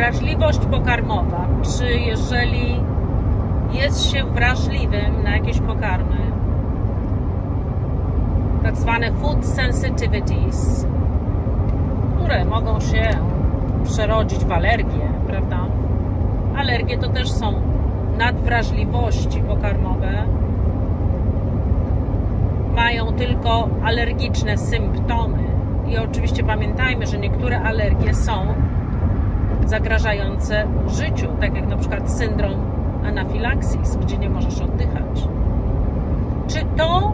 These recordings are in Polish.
Wrażliwość pokarmowa. Czy jeżeli jest się wrażliwym na jakieś pokarmy, tak zwane food sensitivities, które mogą się przerodzić w alergię, prawda? Alergie to też są nadwrażliwości pokarmowe. Mają tylko alergiczne symptomy. I oczywiście pamiętajmy, że niektóre alergie są zagrażające życiu, tak jak na przykład syndrom anafilaksis, gdzie nie możesz oddychać. Czy to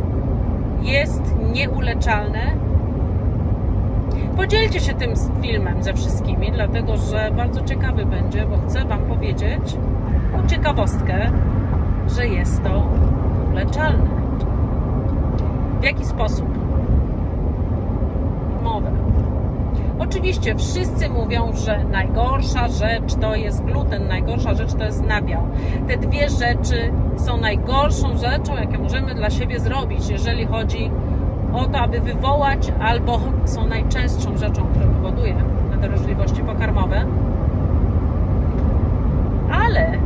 jest nieuleczalne? Podzielcie się tym filmem ze wszystkimi, dlatego że bardzo ciekawy będzie, bo chcę Wam powiedzieć tą ciekawostkę, że jest to uleczalne. W jaki sposób? Oczywiście wszyscy mówią, że najgorsza rzecz to jest gluten, najgorsza rzecz to jest nabiał. Te dwie rzeczy są najgorszą rzeczą, jakie możemy dla siebie zrobić, jeżeli chodzi o to, aby wywołać, albo są najczęstszą rzeczą, która powoduje nadwrażliwości pokarmowe. Ale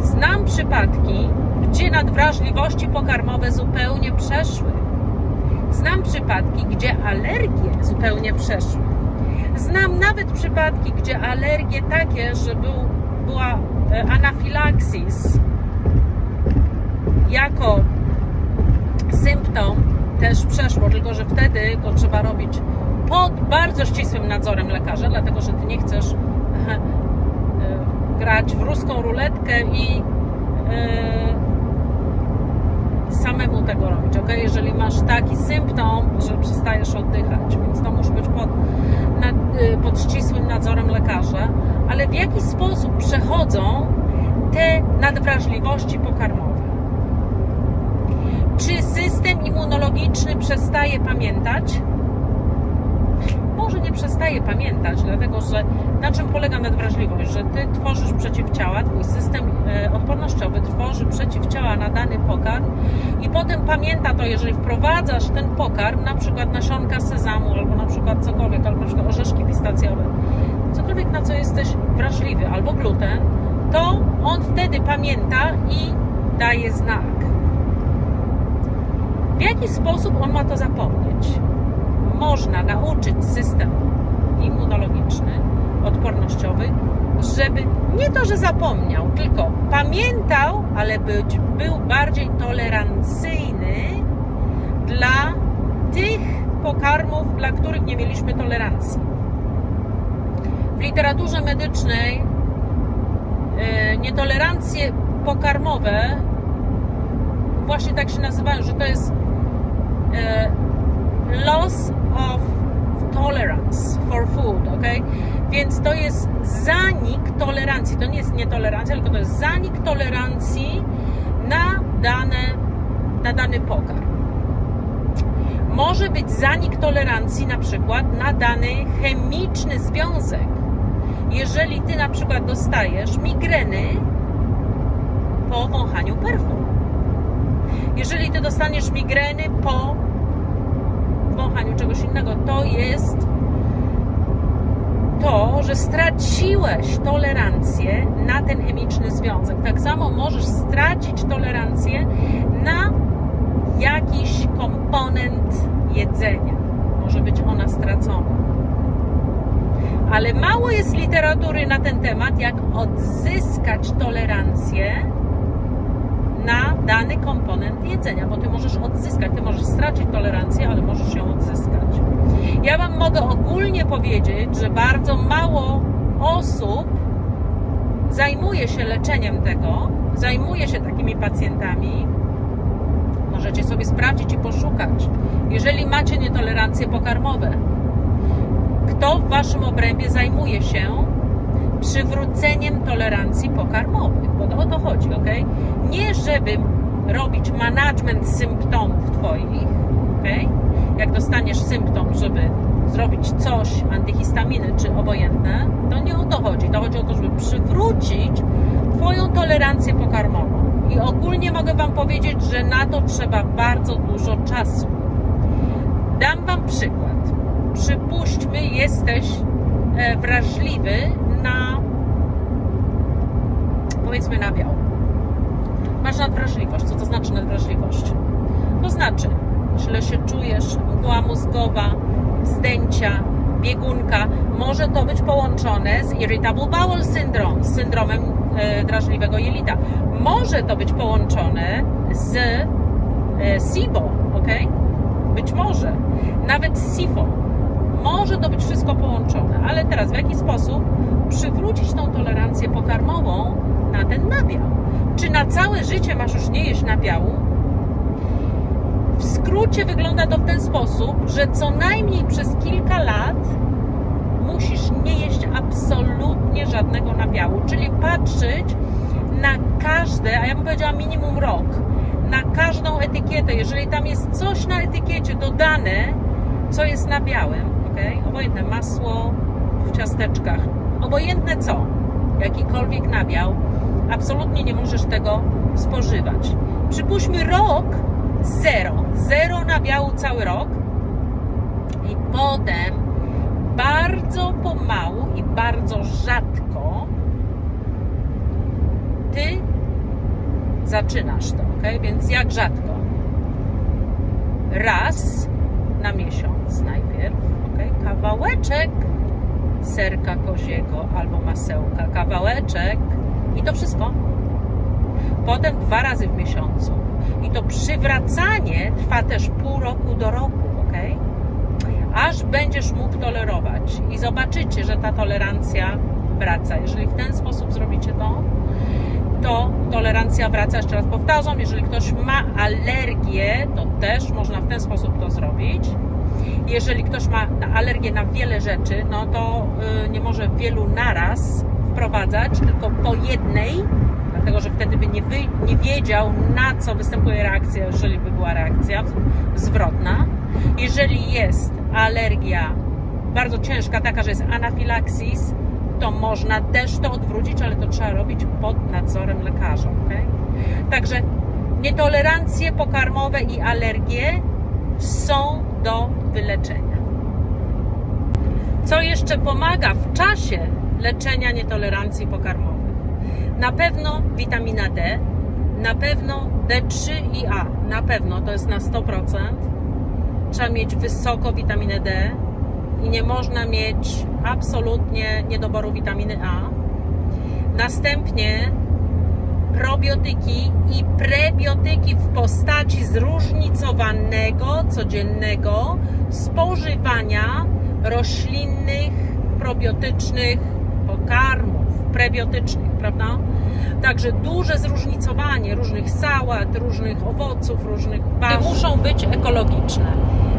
znam przypadki, gdzie nadwrażliwości pokarmowe zupełnie przeszły. Znam przypadki, gdzie alergie zupełnie przeszły. Znam nawet przypadki, gdzie alergie takie, że był, była e, anafilaksis jako symptom też przeszło, tylko że wtedy to trzeba robić pod bardzo ścisłym nadzorem lekarza, dlatego że ty nie chcesz e, grać w ruską ruletkę i e, samemu tego robić, ok? Jeżeli masz taki symptom, że przestajesz oddychać, więc to musi być pod, nad, y, pod ścisłym nadzorem lekarza, ale w jaki sposób przechodzą te nadwrażliwości pokarmowe? Czy system immunologiczny przestaje pamiętać? Może nie przestaje pamiętać, dlatego że na czym polega nadwrażliwość? Że ty tworzysz przeciwciała, twój system e, odpornościowy tworzy przeciwciała na dany pokarm i potem pamięta to, jeżeli wprowadzasz ten pokarm, na przykład nasionka sezamu, albo na przykład cokolwiek, albo na przykład orzeszki pistacjowe, cokolwiek na co jesteś wrażliwy, albo gluten, to on wtedy pamięta i daje znak. W jaki sposób on ma to zapomnieć? Można nauczyć system immunologiczny, odpornościowy, żeby nie to, że zapomniał, tylko pamiętał, ale być, był bardziej tolerancyjny dla tych pokarmów, dla których nie mieliśmy tolerancji. Literaturze medycznej e, nietolerancje pokarmowe właśnie tak się nazywają, że to jest e, loss of tolerance for food, ok? Więc to jest zanik tolerancji. To nie jest nietolerancja, tylko to jest zanik tolerancji na, dane, na dany pokarm. Może być zanik tolerancji na przykład na dany chemiczny związek. Jeżeli ty na przykład dostajesz migreny po wąchaniu perfum. Jeżeli ty dostaniesz migreny po wąchaniu czegoś innego, to jest to, że straciłeś tolerancję na ten chemiczny związek. Tak samo możesz stracić tolerancję na jakiś komponent jedzenia. Może być ona stracona. Ale mało jest literatury na ten temat, jak odzyskać tolerancję na dany komponent jedzenia, bo ty możesz odzyskać, ty możesz stracić tolerancję, ale możesz ją odzyskać. Ja Wam mogę ogólnie powiedzieć, że bardzo mało osób zajmuje się leczeniem tego, zajmuje się takimi pacjentami. Możecie sobie sprawdzić i poszukać, jeżeli macie nietolerancje pokarmowe. Kto w Waszym obrębie zajmuje się przywróceniem tolerancji pokarmowych, bo o to chodzi, ok? Nie żeby robić management symptomów Twoich, ok? Jak dostaniesz symptom, żeby zrobić coś, antyhistaminy czy obojętne, to nie o to chodzi. To chodzi o to, żeby przywrócić Twoją tolerancję pokarmową. I ogólnie mogę Wam powiedzieć, że na to trzeba bardzo dużo czasu. Dam Wam przykład. Przypuśćmy, jesteś e, wrażliwy na nabiał. Masz nadwrażliwość. Co to znaczy nadwrażliwość? To znaczy, źle się czujesz, mgła mózgowa, wzdęcia, biegunka. Może to być połączone z Irritable Bowel Syndrome, z syndromem e, drażliwego jelita. Może to być połączone z e, SIBO, ok? Być może. Nawet SIFO. Może to być wszystko połączone. Ale teraz w jaki sposób przywrócić tą tolerancję pokarmową na ten nabiał? Czy na całe życie masz już nie jeść nabiału? W skrócie wygląda to w ten sposób, że co najmniej przez kilka lat musisz nie jeść absolutnie żadnego nabiału, czyli patrzeć na każde, a ja bym powiedziała minimum rok, na każdą etykietę. Jeżeli tam jest coś na etykiecie dodane, co jest nabiałem, ok? Obojętne masło w ciasteczkach, obojętne co, jakikolwiek nabiał, absolutnie nie możesz tego spożywać. Przypuśćmy rok zero, zero nabiału cały rok i potem bardzo pomału i bardzo rzadko ty zaczynasz to, ok? Więc jak rzadko? Raz na miesiąc najpierw, ok? Kawałeczek serka koziego albo masełka, kawałeczek i to wszystko. Potem dwa razy w miesiącu. I to przywracanie trwa też pół roku do roku, ok? Aż będziesz mógł tolerować i zobaczycie, że ta tolerancja wraca. Jeżeli w ten sposób zrobicie to, to tolerancja wraca. Jeszcze raz powtarzam, jeżeli ktoś ma alergię, to też można w ten sposób to zrobić. Jeżeli ktoś ma alergię na wiele rzeczy, no to y, nie może wielu naraz wprowadzać, tylko po jednej, dlatego że wtedy by nie, wy, nie wiedział, na co występuje reakcja, jeżeli by była reakcja zwrotna. Jeżeli jest alergia bardzo ciężka, taka, że jest anafilaksis, to można też to odwrócić, ale to trzeba robić pod nadzorem lekarza. Okay? Także nietolerancje pokarmowe i alergie są do wyleczenia. Co jeszcze pomaga w czasie leczenia nietolerancji pokarmowych? Na pewno witamina D, na pewno D3 i A, na pewno to jest na 100%. Trzeba mieć wysoko witaminę D i nie można mieć absolutnie niedoboru witaminy A. Następnie probiotyki i prebiotyki w postaci zróżnicowanego codziennego spożywania roślinnych, probiotycznych pokarmów, prebiotycznych, prawda? Także duże zróżnicowanie różnych sałat, różnych owoców, różnych warzyw muszą być ekologiczne.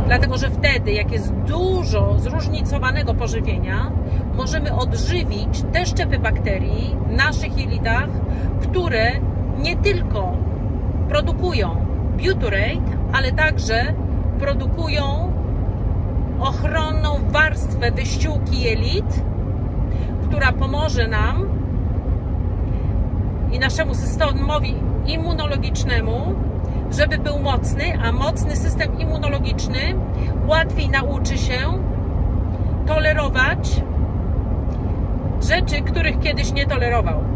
Dlatego, że wtedy, jak jest dużo zróżnicowanego pożywienia, możemy odżywić te szczepy bakterii w naszych jelitach, które nie tylko produkują butyrate, ale także produkują ochronną warstwę wyściółki jelit, która pomoże nam i naszemu systemowi immunologicznemu, żeby był mocny, a mocny system immunologiczny łatwiej nauczy się tolerować rzeczy, których kiedyś nie tolerował.